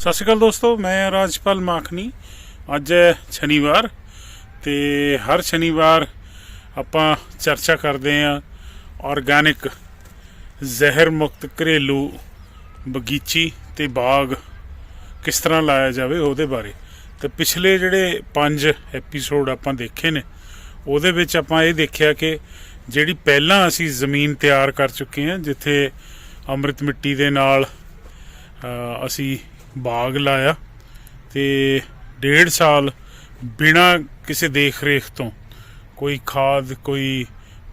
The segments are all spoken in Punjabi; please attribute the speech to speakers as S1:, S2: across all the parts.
S1: ਸਤਿ ਸ਼੍ਰੀ ਅਕਾਲ ਦੋਸਤੋ, ਮੈਂ ਰਾਜਪਾਲ ਮਾਖਣੀ। ਅੱਜ ਹੈ ਸ਼ਨੀਵਾਰ ਤੇ ਹਰ ਸ਼ਨੀਵਾਰ ਆਪਾਂ ਚਰਚਾ ਕਰਦੇ ਆਂ ਆਰਗੈਨਿਕ ਜ਼ਹਿਰ ਮੁਕਤ ਘਰੇਲੂ ਬਗੀਚੀ ਤੇ ਬਾਗ ਕਿਸ ਤਰ੍ਹਾਂ ਲਾਇਆ ਜਾਵੇ ਉਹਦੇ ਬਾਰੇ। ਤੇ ਪਿਛਲੇ ਜਿਹੜੇ 5 ਐਪੀਸੋਡ ਆਪਾਂ ਦੇਖੇ ਨੇ, ਉਹਦੇ ਵਿੱਚ ਆਪਾਂ ਇਹ ਦੇਖਿਆ ਕਿ ਜਿਹੜੀ ਪਹਿਲਾਂ ਅਸੀਂ ਜ਼ਮੀਨ ਤਿਆਰ ਕਰ ਚੁੱਕੇ ਹਾਂ, ਜਿੱਥੇ ਅੰਮ੍ਰਿਤ ਮਿੱਟੀ ਦੇ ਨਾਲ ਅਸੀਂ ਬਾਗ ਲਾਇਆ ਤੇ ਡੇਢ ਸਾਲ ਬਿਨਾ ਕਿਸੇ ਦੇਖ ਰੇਖ ਤੋਂ ਕੋਈ ਖਾਦ, ਕੋਈ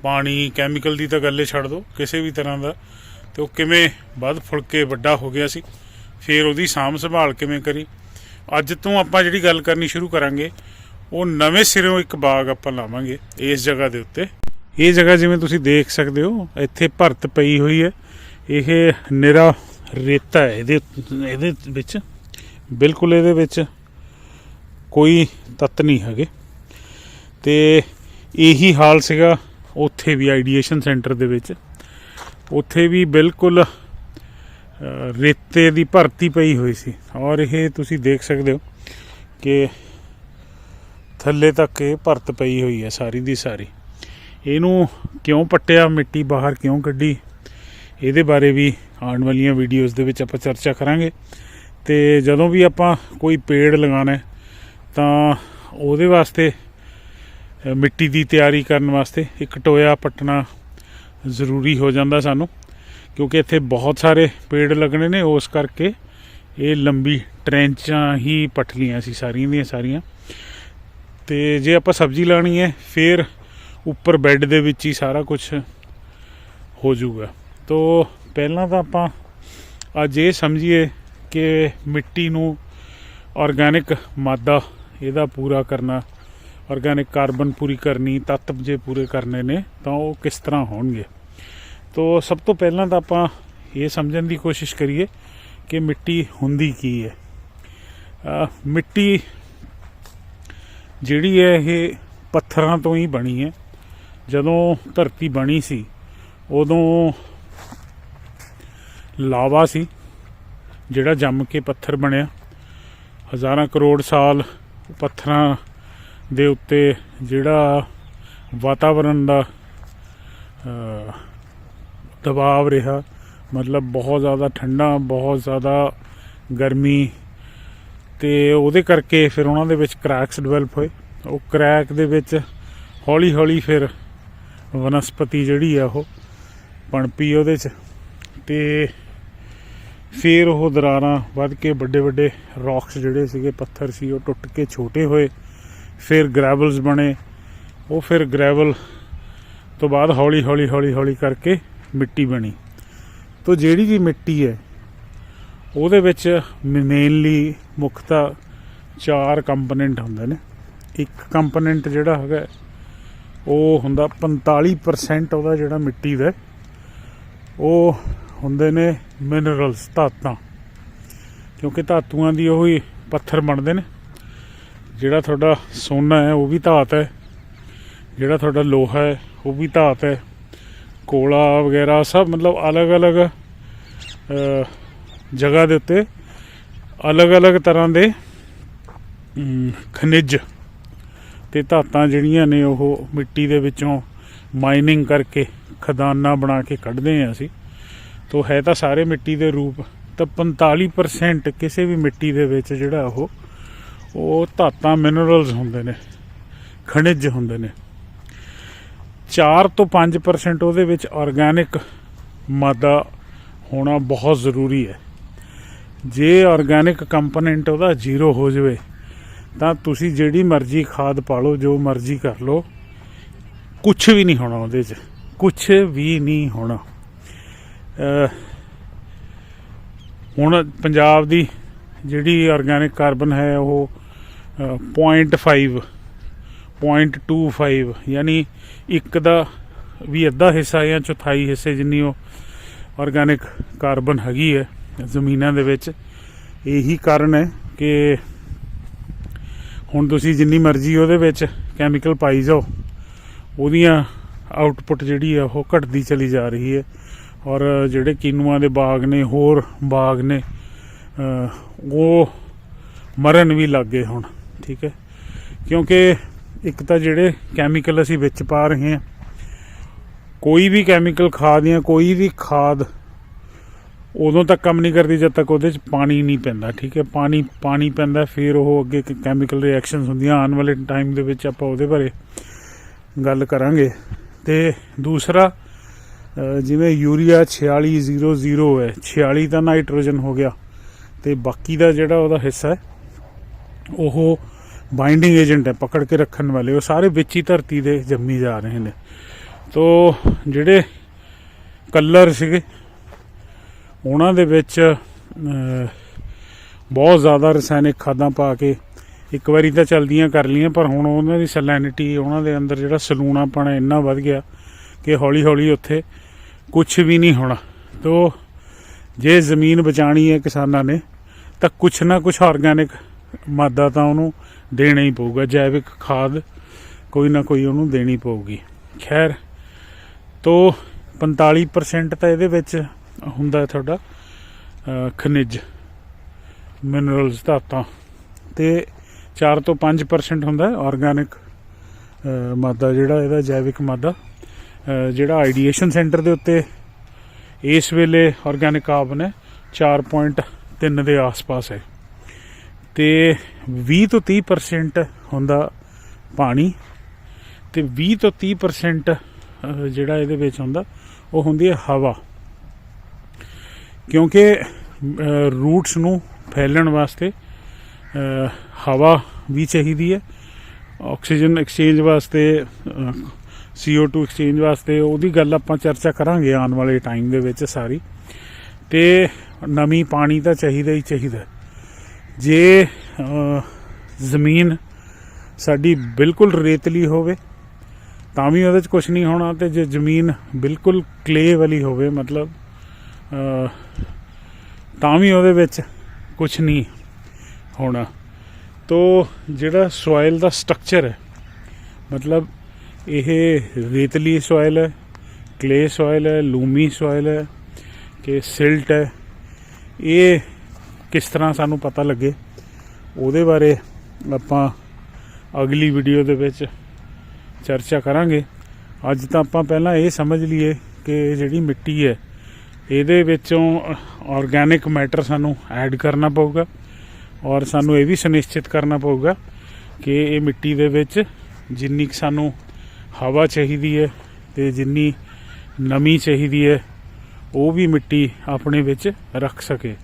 S1: ਪਾਣੀ ਕੈਮੀਕਲ ਦੀ ਤਾਂ ਗੱਲੇ ਛੱਡ ਦੋ ਕਿਸੇ ਵੀ ਤਰ੍ਹਾਂ ਦਾ। ਤੇ ਉਹ ਕਿਵੇਂ ਵੱਧ ਫੁੱਲ ਕੇ ਵੱਡਾ ਹੋ ਗਿਆ ਸੀ, ਫਿਰ ਉਹਦੀ ਸਾਂਭ ਸੰਭਾਲ ਕਿਵੇਂ ਕਰੀ। ਅੱਜ ਤੋਂ ਆਪਾਂ ਜਿਹੜੀ ਗੱਲ ਕਰਨੀ ਸ਼ੁਰੂ ਕਰਾਂਗੇ, ਉਹ ਨਵੇਂ ਸਿਰੋਂ ਇੱਕ ਬਾਗ ਆਪਾਂ ਲਾਵਾਂਗੇ ਇਸ ਜਗ੍ਹਾ ਦੇ ਉੱਤੇ। ਇਹ ਜਗ੍ਹਾ ਜਿਵੇਂ ਤੁਸੀਂ ਦੇਖ ਸਕਦੇ ਹੋ, ਇੱਥੇ ਭਰਤ ਪਈ ਹੋਈ ਹੈ। ਇਹ ਨਿਰਾ ਰੇਤਾ ਹੈ, ਇਹਦੇ ਇਹਦੇ ਵਿੱਚ, ਬਿਲਕੁਲ ਇਹਦੇ ਵਿੱਚ ਕੋਈ ਤੱਤ ਨਹੀਂ ਹੈਗੇ। ਤੇ ਇਹੀ ਹਾਲ ਸੀਗਾ ਉੱਥੇ ਵੀ ਆਈਡੀਏਸ਼ਨ ਸੈਂਟਰ ਦੇ ਵਿੱਚ। ਉੱਥੇ ਵੀ ਬਿਲਕੁਲ ਰੇਤੇ ਦੀ ਭਰਤੀ ਪਈ ਹੋਈ ਸੀ। ਔਰ ਇਹ ਤੁਸੀਂ ਦੇਖ ਸਕਦੇ ਹੋ ਕਿ ਥੱਲੇ ਤੱਕ ਇਹ ਭਰਤ ਪਈ ਹੋਈ ਹੈ ਸਾਰੀ ਦੀ ਸਾਰੀ। ਇਹਨੂੰ ਕਿਉਂ ਪੱਟਿਆ, ਮਿੱਟੀ ਬਾਹਰ ਕਿਉਂ ਕੱਢੀ? ਇਹਦੇ ਬਾਰੇ ਵੀ ਆਉਣ ਵਾਲੀਆਂ ਵੀਡੀਓਜ਼ ਦੇ ਵਿੱਚ ਆਪਾਂ ਚਰਚਾ ਕਰਾਂਗੇ। ਤੇ ਜਦੋਂ ਵੀ ਆਪਾਂ ਕੋਈ ਪੇੜ ਲਗਾਉਣਾ ਤਾਂ ਉਹਦੇ ਵਾਸਤੇ ਮਿੱਟੀ ਦੀ ਤਿਆਰੀ ਕਰਨ ਵਾਸਤੇ ਇੱਕ ਟੋਇਆ ਪੱਟਣਾ ਜ਼ਰੂਰੀ ਹੋ ਜਾਂਦਾ ਸਾਨੂੰ, ਕਿਉਂਕਿ ਇੱਥੇ ਬਹੁਤ ਸਾਰੇ ਪੇੜ ਲੱਗਣੇ ਨੇ, ਉਸ ਕਰਕੇ ਇਹ ਲੰਬੀ ਟ੍ਰੈਂਚਾਂ ਹੀ ਪੱਟ ਲਈਆਂ ਸੀ ਸਾਰੀਆਂ ਦੀਆਂ ਸਾਰੀਆਂ। ਤੇ ਜੇ ਆਪਾਂ ਸਬਜ਼ੀ ਲਾਣੀ ਹੈ, ਫਿਰ ਉੱਪਰ ਬੈੱਡ ਦੇ ਵਿੱਚ ਹੀ ਸਾਰਾ ਕੁਝ ਹੋ ਜਾਊਗਾ। ਤੋ ਪਹਿਲਾਂ ਤਾਂ ਆਪਾਂ ਅੱਜ ਇਹ ਸਮਝੀਏ ਕਿ ਮਿੱਟੀ ਨੂੰ ਆਰਗੈਨਿਕ ਮਾਦਾ ਇਹਦਾ ਪੂਰਾ ਕਰਨਾ ਆਰਗੈਨਿਕ ਕਾਰਬਨ ਪੂਰੀ ਕਰਨੀ, ਤੱਤ ਜੇ ਪੂਰੇ ਕਰਨੇ ਨੇ, ਤਾਂ ਉਹ ਕਿਸ ਤਰ੍ਹਾਂ ਹੋਣਗੇ? ਤੋ ਸਭ ਤੋਂ ਪਹਿਲਾਂ ਤਾਂ ਆਪਾਂ ਇਹ ਸਮਝਣ ਦੀ ਕੋਸ਼ਿਸ਼ ਕਰੀਏ ਕਿ ਮਿੱਟੀ ਹੁੰਦੀ ਕੀ ਹੈ। ਮਿੱਟੀ ਜਿਹੜੀ ਹੈ ਇਹ ਪੱਥਰਾਂ ਤੋਂ ਹੀ ਬਣੀ ਹੈ। ਜਦੋਂ ਧਰਤੀ ਬਣੀ ਸੀ, ਉਦੋਂ ਲਾਵਾ ਸੀ, ਜਿਹੜਾ ਜੰਮ ਕੇ ਪੱਥਰ ਬਣਿਆ। ਹਜ਼ਾਰਾਂ ਕਰੋੜ ਸਾਲ ਪੱਥਰਾਂ ਦੇ ਉੱਤੇ ਜਿਹੜਾ ਵਾਤਾਵਰਣ ਦਾ ਦਬਾਅ ਰਿਹਾ। ਮਤਲਬ ਬਹੁਤ ਜ਼ਿਆਦਾ ਠੰਡਾ, ਬਹੁਤ ਜ਼ਿਆਦਾ ਗਰਮੀ। ਤੇ ਉਹਦੇ ਕਰਕੇ ਫਿਰ ਉਹਨਾਂ ਦੇ ਵਿੱਚ ਕ੍ਰੈਕਸ ਡਿਵੈਲਪ ਹੋਏ। ਉਹ ਕ੍ਰੈਕ ਦੇ ਵਿੱਚ ਹੌਲੀ ਹੌਲੀ ਫਿਰ ਵਨਸਪਤੀ ਜਿਹੜੀ ਆ ਉਹ ਪਣਪੀ ਉਹਦੇ ਚ। ਤੇ ਫਿਰ ਉਹ ਦਰਾਰਾਂ ਵੱਧ ਕੇ ਵੱਡੇ ਵੱਡੇ ਰੌਕਸ ਜਿਹੜੇ ਸੀਗੇ, ਪੱਥਰ ਸੀ, ਉਹ ਟੁੱਟ ਕੇ ਛੋਟੇ ਹੋਏ। ਫਿਰ ਗ੍ਰੈਵਲਸ ਬਣੇ। ਉਹ ਫਿਰ ਗ੍ਰੈਵਲ ਤੋਂ ਬਾਅਦ ਹੌਲੀ ਹੌਲੀ ਹੌਲੀ ਹੌਲੀ ਕਰਕੇ ਮਿੱਟੀ ਬਣੀ। ਤੋ ਜਿਹੜੀ ਵੀ ਮਿੱਟੀ ਹੈ, ਉਹਦੇ ਵਿੱਚ ਮੇਨਲੀ ਮੁੱਖਤਾ ਚਾਰ ਕੰਪੋਨੈਂਟ ਹੁੰਦੇ ਨੇ। ਇੱਕ ਕੰਪੋਨੈਂਟ ਜਿਹੜਾ ਹੈਗਾ, ਉਹ ਹੁੰਦਾ 45% ਉਹਦਾ ਜਿਹੜਾ ਮਿੱਟੀ ਦਾ ਉਹ ਹੁੰਦੇ ਨੇ ਮਿਨਰਲਸ ਧਾਤਾਂ। ਕਿਉਂਕਿ ਧਾਤੂਆਂ ਦੀ ਉਹ ਹੀ ਪੱਥਰ ਬਣਦੇ ਨੇ। ਜਿਹੜਾ ਤੁਹਾਡਾ ਸੋਨਾ ਹੈ ਉਹ ਵੀ ਧਾਤ ਹੈ। ਜਿਹੜਾ ਤੁਹਾਡਾ ਲੋਹਾ ਹੈ ਉਹ ਵੀ ਧਾਤ ਹੈ। ਕੋਲਾ ਵਗੈਰਾ ਸਭ ਮਤਲਬ ਅਲੱਗ-ਅਲੱਗ ਜਗ੍ਹਾ ਦੇ ਉੱਤੇ ਅਲੱਗ-ਅਲੱਗ ਤਰ੍ਹਾਂ ਦੇ ਅਮ, ਖਣਿਜ ਤੇ ਧਾਤਾਂ ਜਿਹੜੀਆਂ ਨੇ ਉਹ ਮਿੱਟੀ ਦੇ ਵਿੱਚੋਂ ਮਾਈਨਿੰਗ ਕਰਕੇ ਖਦਾਨਾ ਬਣਾ ਕੇ ਕੱਢਦੇ ਹਾਂ ਅਸੀਂ। ਤੋਂ ਹੈ ਤਾਂ ਸਾਰੇ ਮਿੱਟੀ ਦੇ ਰੂਪ, ਤਾਂ 45% ਕਿਸੇ ਵੀ ਮਿੱਟੀ ਦੇ ਵਿੱਚ ਜਿਹੜਾ ਉਹ ਉਹ ਧਾਤਾਂ ਮਿਨਰਲਸ ਹੁੰਦੇ ਨੇ, ਖਣਿਜ ਹੁੰਦੇ ਨੇ। 4 ਤੋਂ 5% ਉਹਦੇ ਵਿੱਚ ਆਰਗੈਨਿਕ ਮਾਦਾ ਹੋਣਾ ਬਹੁਤ ਜ਼ਰੂਰੀ ਹੈ। ਜੇ ਆਰਗੈਨਿਕ ਕੰਪੋਨੈਂਟ ਉਹਦਾ ਜ਼ੀਰੋ ਹੋ ਜਾਵੇ, ਤਾਂ ਤੁਸੀਂ ਜਿਹੜੀ ਮਰਜ਼ੀ ਖਾਦ ਪਾ ਲਓ, ਜੋ ਮਰਜ਼ੀ ਕਰ ਲਓ ਕੁਝ ਵੀ ਨਹੀਂ ਹੋਣਾ ਉਹਦੇ 'ਚ ਕੁਝ ਵੀ ਨਹੀਂ ਹੋਣਾ। ਹੁਣ ਪੰਜਾਬ ਦੀ ਜਿਹੜੀ ਆਰਗੈਨਿਕ ਕਾਰਬਨ ਹੈ ਉਹ, ਅਹ 0.5 0.25 ਯਾਨੀ ਇੱਕ ਦਾ ਵੀ ਅੱਧਾ ਹਿੱਸਾ ਜਾਂ ਚੌਥਾਈ ਹਿੱਸੇ ਜਿੰਨੀ ਉਹ ਆਰਗੈਨਿਕ ਕਾਰਬਨ ਹੈਗੀ ਹੈ, ਜ਼ਮੀਨਾਂ ਦੇ ਵਿੱਚ, ਇਹੀ ਕਾਰਨ ਹੈ ਕਿ ਹੁਣ ਤੁਸੀਂ ਜਿੰਨੀ ਮਰਜ਼ੀ ਉਹਦੇ ਵਿੱਚ ਕੈਮੀਕਲ ਪਾਈ ਜਾਓ, ਉਹਦੀਆਂ ਆਊਟਪੁੱਟ ਜਿਹੜੀ ਆ ਉਹ ਘਟਦੀ ਚਲੀ ਜਾ ਰਹੀ ਹੈ। ਔਰ ਜਿਹੜੇ ਕਿਨੂਆਂ ਦੇ ਬਾਗ ਨੇ, ਹੋਰ ਬਾਗ ਨੇ ਉਹ ਮਰਨ ਵੀ ਲੱਗ ਗਏ ਹੁਣ, ਠੀਕ ਹੈ? ਕਿਉਂਕਿ ਇੱਕ ਤਾਂ ਜਿਹੜੇ ਕੈਮੀਕਲ ਅਸੀਂ ਵਿੱਚ ਪਾ ਰਹੇ ਹਾਂ, ਕੋਈ ਵੀ ਕੈਮੀਕਲ ਖਾਦ ਜਾਂ ਕੋਈ ਵੀ ਖਾਦ ਉਦੋਂ ਤੱਕ ਕੰਮ ਨਹੀਂ ਕਰਦੀ ਜਦ ਤੱਕ ਉਹਦੇ ਚ ਪਾਣੀ ਨਹੀਂ ਪੈਂਦਾ, ਠੀਕ ਹੈ? ਪਾਣੀ ਪਾਣੀ ਪੈਂਦਾ, ਫਿਰ ਉਹ ਅੱਗੇ ਕੈਮੀਕਲ ਰਿਐਕਸ਼ਨਸ ਹੁੰਦੀਆਂ, ਆਉਣ ਵਾਲੇ ਟਾਈਮ ਦੇ ਵਿੱਚ ਆਪਾਂ ਉਹਦੇ ਬਾਰੇ ਗੱਲ ਕਰਾਂਗੇ। ਤੇ ਦੂਸਰਾ ਜਿਵੇਂ ਯੂਰੀਆ 4600 ਹੈ 46 ਤਾਂ ਨਾਈਟ੍ਰੋਜਨ ਹੋ ਗਿਆ, ਤੇ ਬਾਕੀ ਦਾ ਜਿਹੜਾ ਉਹਦਾ ਹਿੱਸਾ ਹੈ, ਉਹ ਬਾਈਂਡਿੰਗ ਏਜੰਟ ਹੈ, ਪਕੜ ਕੇ ਰੱਖਣ ਵਾਲੇ, ਉਹ ਸਾਰੇ ਵਿੱਚ ਹੀ ਧਰਤੀ ਦੇ ਜੰਮੀ ਜਾ ਰਹੇ ਨੇ। ਤੋ ਜਿਹੜੇ ਕਲਰ ਸੀਗੇ, ਉਹਨਾਂ ਦੇ ਵਿੱਚ ਬਹੁਤ ਜ਼ਿਆਦਾ ਰਸਾਇਣਿਕ ਖਾਦਾਂ ਪਾ ਕੇ ਇੱਕ ਵਾਰੀ ਤਾਂ ਚਲਦੀਆਂ ਕਰ ਲੀਆਂ ਪਰ ਹੁਣ ਉਹਨਾਂ ਦੀ ਸੈਲੈਨਿਟੀ ਉਹਨਾਂ ਦੇ ਅੰਦਰ ਜਿਹੜਾ ਸਲੂਣਾ ਸਲੂਣਾਪਣ ਇੰਨਾ ਵੱਧ ਗਿਆ ਕਿ ਹੌਲੀ ਹੌਲੀ ਉੱਥੇ ਕੁਝ ਵੀ ਨਹੀਂ ਹੋਣਾ। ਤੋ ਜੇ ਜ਼ਮੀਨ ਬਚਾਣੀ ਹੈ ਕਿਸਾਨਾਂ ਨੇ, ਤਾਂ ਕੁਛ ਨਾ ਕੁਛ ਆਰਗੈਨਿਕ ਮਾਦਾ ਤਾਂ ਉਹਨੂੰ ਦੇਣਾ ਹੀ ਪਊਗਾ। ਜੈਵਿਕ ਖਾਦ ਕੋਈ ਨਾ ਕੋਈ ਉਹਨੂੰ ਦੇਣੀ ਪਊਗੀ। ਖੈਰ, ਤੋਂ 45% ਤਾਂ ਇਹਦੇ ਵਿੱਚ ਹੁੰਦਾ ਤੁਹਾਡਾ ਖਣਿਜ ਮਿਨਰਲਸ ਧਾਤਾਂ ਤੇ। 4 ਤੋਂ 5% ਹੁੰਦਾ ਆਰਗੈਨਿਕ ਮਾਦਾ ਜਿਹੜਾ, ਇਹਦਾ ਜੈਵਿਕ ਮਾਦਾ। ਜਿਹੜਾ ਆਈਡੀਏਸ਼ਨ ਸੈਂਟਰ ਦੇ ਉੱਤੇ ਇਸ ਵੇਲੇ ਆਰਗੈਨਿਕ ਕਾਰਬਨ ਹੈ 4.3 ਦੇ ਆਸ-ਪਾਸ ਹੈ। ਤੇ 20 ਤੋਂ 30% ਹੁੰਦਾ ਪਾਣੀ ਤੇ 20 ਤੋਂ 30% ਜਿਹੜਾ ਇਹਦੇ ਵਿੱਚ ਹੁੰਦਾ, ਉਹ ਹੁੰਦੀ ਹੈ ਹਵਾ। ਕਿਉਂਕਿ ਰੂਟਸ ਨੂੰ ਫੈਲਣ ਵਾਸਤੇ ਹਵਾ ਵੀ ਚਾਹੀਦੀ ਹੈ ਆਕਸੀਜਨ ਐਕਸਚੇਂਜ ਵਾਸਤੇ CO2 ਐਕਸਚੇਂਜ ਵਾਸਤੇ, ਉਹਦੀ ਗੱਲ ਆਪਾਂ ਚਰਚਾ ਕਰਾਂਗੇ ਆਉਣ ਵਾਲੇ ਟਾਈਮ ਦੇ ਵਿੱਚ ਸਾਰੀ। ਤੇ ਨਮੀ ਪਾਣੀ ਤਾਂ ਚਾਹੀਦਾ ਹੀ ਚਾਹੀਦਾ। ਜੇ ਜ਼ਮੀਨ ਸਾਡੀ ਬਿਲਕੁਲ ਰੇਤਲੀ ਹੋਵੇ, ਤਾਂ ਵੀ ਉਹਦੇ 'ਚ ਕੁਝ ਨਹੀਂ ਹੋਣਾ ਤੇ ਜੇ ਜ਼ਮੀਨ ਬਿਲਕੁਲ ਕਲੇ ਵਾਲੀ ਹੋਵੇ, ਮਤਲਬ ਤਾਂ ਵੀ ਉਹਦੇ ਵਿੱਚ ਕੁਝ ਨਹੀਂ ਹੋਣਾ। ਤੋ, ਜਿਹੜਾ ਸੋਇਲ ਦਾ ਸਟਰਕਚਰ ਹੈ, ਮਤਲਬ ਇਹ ਰੇਤਲੀ ਸੋਇਲ ਹੈ ਕਲੇ ਸੋਇਲ ਹੈ, ਲੂਮੀ ਸੋਇਲ ਹੈ ਕਿ ਸਿਲਟ ਹੈ। ਇਹ ਕਿਸ ਤਰ੍ਹਾਂ ਸਾਨੂੰ ਪਤਾ ਲੱਗੇ? ਉਹਦੇ ਬਾਰੇ ਆਪਾਂ ਅਗਲੀ ਵੀਡੀਓ ਦੇ ਵਿੱਚ ਚਰਚਾ ਕਰਾਂਗੇ। ਅੱਜ ਤਾਂ ਆਪਾਂ ਪਹਿਲਾਂ ਇਹ ਸਮਝ ਲਈਏ ਕਿ ਜਿਹੜੀ ਮਿੱਟੀ ਹੈ, ਇਹਦੇ ਵਿੱਚੋਂ ਆਰਗੈਨਿਕ ਮੈਟਰ ਸਾਨੂੰ ਐਡ ਕਰਨਾ ਪਊਗਾ ਔਰ ਸਾਨੂੰ ਇਹ ਵੀ ਸੁਨਿਸ਼ਚਿਤ ਕਰਨਾ ਪਊਗਾ ਕਿ ਇਹ ਮਿੱਟੀ ਦੇ ਵਿੱਚ ਜਿੰਨੀ ਕੁ ਸਾਨੂੰ ਹਵਾ ਚਾਹੀਦੀ ਹੈ ਤੇ ਜਿੰਨੀ ਨਮੀ ਚਾਹੀਦੀ ਹੈ, ਉਹ ਵੀ ਮਿੱਟੀ ਆਪਣੇ ਵਿੱਚ ਰੱਖ ਸਕੇ।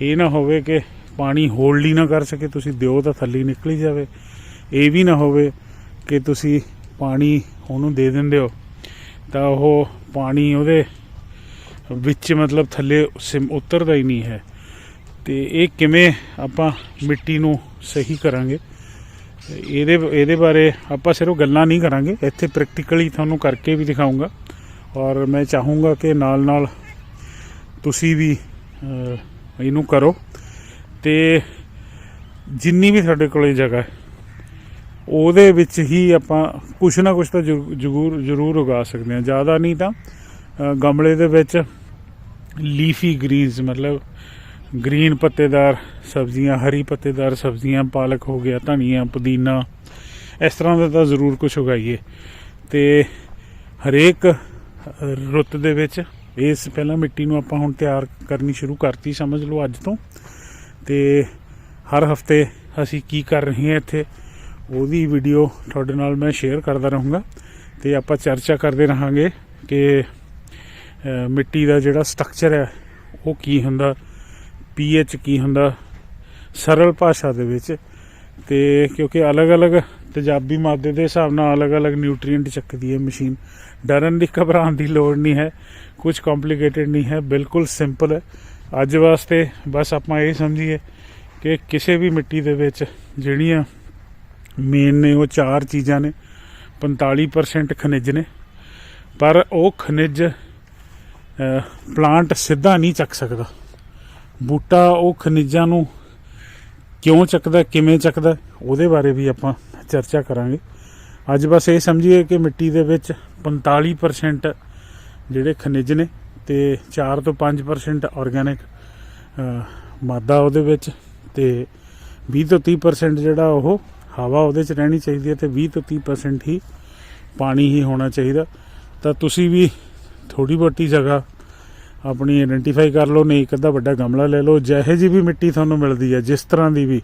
S1: ਇਹ ਨਾ ਹੋਵੇ ਕਿ ਪਾਣੀ ਹੋਲਡ ਹੀ ਨਾ ਕਰ ਸਕੇ, ਤੁਸੀਂ ਦਿਓ ਤਾਂ ਥੱਲੇ ਹੀ ਨਿਕਲੀ ਜਾਵੇ। ਇਹ ਵੀ ਨਾ ਹੋਵੇ ਕਿ ਤੁਸੀਂ ਪਾਣੀ ਉਹਨੂੰ ਦੇ ਦਿੰਦੇ ਹੋ, ਤਾਂ ਉਹ ਪਾਣੀ ਉਹਦੇ ਵਿੱਚ ਮਤਲਬ ਥੱਲੇ ਸਿਮ, ਉਤਰਦਾ ਹੀ ਨਹੀਂ ਹੈ। ਤੇ ਇਹ ਕਿਵੇਂ ਆਪਾਂ ਮਿੱਟੀ ਨੂੰ ਸਹੀ ਕਰਾਂਗੇ? ਇਹਦੇ ਇਹਦੇ ਬਾਰੇ ਆਪਾਂ ਸਿਰਫ ਗੱਲਾਂ ਨਹੀਂ ਕਰਾਂਗੇ। ਇੱਥੇ ਪ੍ਰੈਕਟੀਕਲੀ ਤੁਹਾਨੂੰ ਕਰਕੇ ਵੀ ਦਿਖਾਉਂਗਾ ਔਰ ਮੈਂ ਚਾਹੂੰਗਾ ਕਿ ਨਾਲ ਨਾਲ ਤੁਸੀਂ ਵੀ ਇਹਨੂੰ ਕਰੋ। ਤੇ ਜਿੰਨੀ ਵੀ ਤੁਹਾਡੇ ਕੋਲੇ ਜਗ੍ਹਾ ਹੈ, ਉਹਦੇ ਵਿੱਚ ਹੀ ਆਪਾਂ ਕੁਛ ਨਾ ਕੁਛ ਤਾਂ ਜ਼ਰੂ- ਜ਼ਰੂਰ ਜ਼ਰੂਰ ਉਗਾ ਸਕਦੇ ਹਾਂ। ਜ਼ਿਆਦਾ ਨਹੀਂ ਤਾਂ ਗਮਲੇ ਦੇ ਵਿੱਚ ਲੀਫੀ ਗ੍ਰੀਨਸ ਮਤਲਬ ਗ੍ਰੀਨ ਪੱਤੇਦਾਰ ਸਬਜ਼ੀਆਂ, ਹਰੀ ਪੱਤੇਦਾਰ ਸਬਜ਼ੀਆਂ, ਪਾਲਕ ਹੋ ਗਿਆ, ਧਨੀਆ, ਪੁਦੀਨਾ, ਇਸ ਤਰ੍ਹਾਂ ਦਾ ਤਾਂ ਜ਼ਰੂਰ ਕੁਝ ਉਗਾਈਏ। ਤੇ ਹਰੇਕ ਰੁੱਤ ਦੇ ਵਿੱਚ ਇਸ ਪਹਿਲਾਂ ਮਿੱਟੀ ਨੂੰ ਆਪਾਂ ਹੁਣ ਤਿਆਰ ਕਰਨੀ ਸ਼ੁਰੂ ਕਰਤੀ, ਸਮਝ ਲਓ ਅੱਜ ਤੋਂ। ਤੇ ਹਰ ਹਫ਼ਤੇ ਅਸੀਂ ਕੀ ਕਰ ਰਹੇ ਹਾਂ ਇੱਥੇ, ਉਹਦੀ ਵੀਡੀਓ ਤੁਹਾਡੇ ਨਾਲ ਮੈਂ ਸ਼ੇਅਰ ਕਰਦਾ ਰਹੂੰਗਾ। ਤੇ ਆਪਾਂ ਚਰਚਾ ਕਰਦੇ ਰਹਾਂਗੇ ਕਿ ਮਿੱਟੀ ਦਾ ਜਿਹੜਾ ਸਟਰਕਚਰ ਹੈ, ਉਹ ਕੀ ਹੁੰਦਾ ਪੀਐਚ ਕੀ ਹੁੰਦਾ, ਸਰਲ ਭਾਸ਼ਾ ਦੇ ਵਿੱਚ, ਤੇ ਕਿਉਂਕਿ ਅਲੱਗ-ਅਲੱਗ ਤੇਜ਼ਾਬੀ ਮਾਦੇ ਦੇ ਹਿਸਾਬ ਨਾਲ ਅਲੱਗ-ਅਲੱਗ ਨਿਊਟ੍ਰੀਐਂਟ ਚੱਕਦੀ ਹੈ ਮਸ਼ੀਨ। ਡਰਨ ਦੀ ਘਬਰਾਉਣ ਦੀ ਲੋੜ ਨਹੀਂ ਹੈ, ਕੁਝ ਕੰਪਲਿਕੇਟਡ ਨਹੀਂ ਹੈ, ਬਿਲਕੁਲ ਸਿੰਪਲ ਹੈ। ਅੱਜ ਵਾਸਤੇ ਬਸ ਆਪਾਂ ਇਹ ਸਮਝੀਏ ਕਿ ਕਿਸੇ ਵੀ ਮਿੱਟੀ ਦੇ ਵਿੱਚ ਜਿਹੜੀਆਂ ਮੇਨ ਨੇ, ਉਹ ਚਾਰ ਚੀਜ਼ਾਂ ਨੇ 45% ਖਣਿਜ ਨੇ, ਪਰ ਉਹ ਖਣਿਜ ਪਲਾਂਟ ਸਿੱਧਾ ਨਹੀਂ ਚੱਕ ਸਕਦਾ। ਬੂਟਾ ਉਹ ਖਣਿਜਾਂ ਨੂੰ ਕਿਉਂ ਚੱਕਦਾ, ਕਿਵੇਂ ਚੱਕਦਾ, ਉਹਦੇ ਬਾਰੇ ਵੀ ਆਪਾਂ ਚਰਚਾ ਕਰਾਂਗੇ। ਅੱਜ ਬਸ ਇਹ ਸਮਝੀਏ ਕਿ ਮਿੱਟੀ ਦੇ ਵਿੱਚ 45% ਜਿਹੜੇ ਖਣਿਜ ਨੇ ਤੇ 4 ਤੋਂ 5% ਆਰਗੈਨਿਕ ਮਾਦਾ ਉਹਦੇ ਵਿੱਚ ਤੇ 20 ਤੋਂ 30% ਜਿਹੜਾ ਉਹ ਹਵਾ ਉਹਦੇ ਚ ਰਹਿਣੀ ਚਾਹੀਦੀ ਹੈ ਤੇ 20 ਤੋਂ 30% ਹੀ ਪਾਣੀ ਹੀ ਹੋਣਾ ਚਾਹੀਦਾ। ਤਾਂ ਤੁਸੀਂ ਵੀ ਥੋੜੀ ਬਹੁਤੀ ਜਗ੍ਹਾ ਆਪਣੀ ਆਇਡੈਂਟੀਫਾਈ ਕਰ ਲਓ, ਨਹੀਂ ਇੱਕ ਅੱਧਾ ਵੱਡਾ ਗਮਲਾ ਲੈ ਲਓ, ਜਿਹੇ ਜੀ ਵੀ ਮਿੱਟੀ ਤੁਹਾਨੂੰ ਮਿਲਦੀ ਹੈ ਜਿਸ ਤਰ੍ਹਾਂ ਦੀ ਵੀ,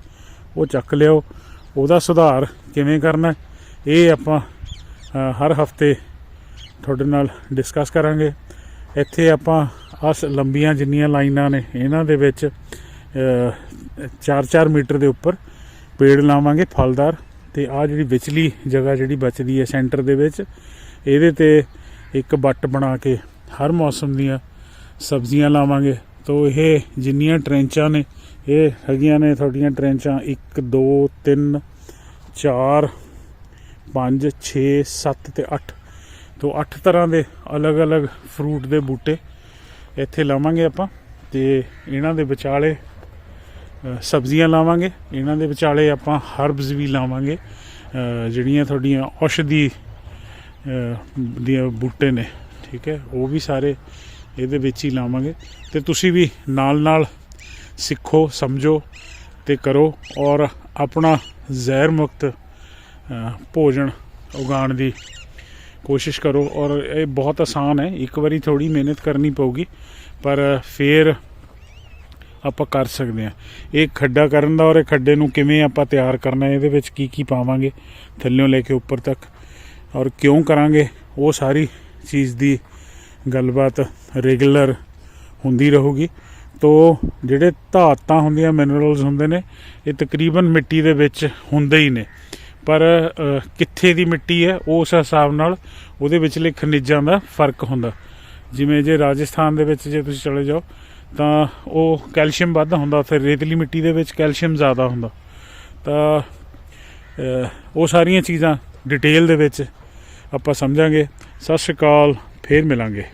S1: ਉਹ ਚੱਕ ਲਿਓ ਉਹਦਾ ਸੁਧਾਰ ਕਿਵੇਂ ਕਰਨਾ ਇਹ ਆਪਾਂ ਹਰ ਹਫ਼ਤੇ ਤੁਹਾਡੇ ਨਾਲ ਡਿਸਕਸ ਕਰਾਂਗੇ। ਇੱਥੇ ਆਪਾਂ ਆਸ ਲੰਬੀਆਂ ਜਿੰਨੀਆਂ ਲਾਈਨਾਂ ਨੇ, ਇਹਨਾਂ ਦੇ ਵਿੱਚ 4-4 ਮੀਟਰ ਦੇ ਉੱਪਰ ਪੇੜ ਲਾਵਾਂਗੇ, ਫਲਦਾਰ। ਤੇ ਆ ਜਿਹੜੀ ਵਿਚਲੀ ਜਗ੍ਹਾ ਜਿਹੜੀ ਬਚਦੀ ਹੈ, ਸੈਂਟਰ ਦੇ ਵਿੱਚ, ਇਹਦੇ ਤੇ ਇੱਕ ਬੱਟ ਬਣਾ ਕੇ ਹਰ ਮੌਸਮ ਦੀਆਂ ਸਬਜ਼ੀਆਂ ਲਾਵਾਂਗੇ। ਤੋ ਇਹ ਜਿੰਨੀਆਂ ਟ੍ਰੈਂਚਾਂ ਨੇ, ਇਹ ਹੈਗੀਆਂ ਨੇ ਤੁਹਾਡੀਆਂ ਟ੍ਰੈਂਚਾਂ 1 2 3 4 5 6 7 ਤੇ 8 ਤੋਂ 8 ਤਰ੍ਹਾਂ ਦੇ ਅਲੱਗ-ਅਲੱਗ ਫਰੂਟ ਦੇ ਬੂਟੇ ਇੱਥੇ ਲਾਵਾਂਗੇ ਆਪਾਂ ਤੇ ਇਹਨਾਂ ਦੇ ਵਿਚਾਲੇ ਸਬਜ਼ੀਆਂ ਲਾਵਾਂਗੇ। ਇਹਨਾਂ ਦੇ ਵਿਚਾਲੇ ਆਪਾਂ ਹਰਬਸ ਵੀ ਲਾਵਾਂਗੇ ਜਿਹੜੀਆਂ ਤੁਹਾਡੀਆਂ ਔਸ਼ਧੀ ਦੀਆਂ ਬੂਟੇ ਨੇ। ਠੀਕ ਹੈ? ਉਹ ਵੀ ਸਾਰੇ ਇਹਦੇ ਵਿੱਚ ਹੀ ਲਾਵਾਂਗੇ। ਤੇ ਤੁਸੀਂ ਵੀ ਨਾਲ ਨਾਲ ਸਿੱਖੋ, ਸਮਝੋ ਤੇ ਕਰੋ ਔਰ ਆਪਣਾ ਜ਼ਹਿਰ ਮੁਕਤ ਭੋਜਨ ਉਗਾਉਣ ਦੀ ਕੋਸ਼ਿਸ਼ ਕਰੋ ਔਰ ਇਹ ਬਹੁਤ ਆਸਾਨ ਹੈ। ਇੱਕ ਵਾਰੀ ਥੋੜੀ ਮਿਹਨਤ ਕਰਨੀ ਪਊਗੀ, ਪਰ ਫਿਰ ਆਪਾਂ ਕਰ ਸਕਦੇ ਹਾਂ। ਇਹ ਖੱਡਾ ਕਰਨ ਦਾ ਔਰ ਇਹ ਖੱਡੇ ਨੂੰ ਕਿਵੇਂ ਆਪਾਂ ਤਿਆਰ ਕਰਨਾ ਇਹਦੇ ਵਿੱਚ ਕੀ ਕੀ ਪਾਵਾਂਗੇ, ਥੱਲਿਓਂ ਲੈ ਕੇ ਉੱਪਰ ਤੱਕ ਔਰ ਕਿਉਂ ਕਰਾਂਗੇ, ਉਹ ਸਾਰੀ ਚੀਜ਼ ਦੀ ਗੱਲਬਾਤ ਰੈਗੂਲਰ ਹੁੰਦੀ ਰਹੂਗੀ। ਤੋ ਜਿਹੜੇ ਧਾਤਾਂ ਹੁੰਦੀਆਂ ਮਿਨਰਲਸ ਹੁੰਦੇ ਨੇ, ਇਹ ਤਕਰੀਬਨ ਮਿੱਟੀ ਦੇ ਵਿੱਚ ਹੁੰਦੇ ਹੀ ਨੇ। ਪਰ ਕਿੱਥੇ ਦੀ ਮਿੱਟੀ ਹੈ, ਉਸ ਹਿਸਾਬ ਨਾਲ ਉਹਦੇ ਵਿਚਲੇ ਖਣਿਜਾਂ ਦਾ ਫ਼ਰਕ ਹੁੰਦਾ। ਜਿਵੇਂ ਜੇ ਰਾਜਸਥਾਨ ਦੇ ਵਿੱਚ ਜੇ ਤੁਸੀਂ ਚਲੇ ਜਾਓ, ਤਾਂ ਉਹ ਕੈਲਸ਼ੀਅਮ ਵੱਧ ਹੁੰਦਾ, ਉੱਥੇ ਰੇਤਲੀ ਮਿੱਟੀ ਦੇ ਵਿੱਚ ਕੈਲਸ਼ੀਅਮ ਜ਼ਿਆਦਾ ਹੁੰਦਾ। ਤਾਂ ਉਹ ਸਾਰੀਆਂ ਚੀਜ਼ਾਂ ਡਿਟੇਲ ਦੇ ਵਿੱਚ ਆਪਾਂ ਸਮਝਾਂਗੇ। ਸਤਿ ਸ਼੍ਰੀ ਅਕਾਲ। ਫੇਰ ਮਿਲਾਂਗੇ।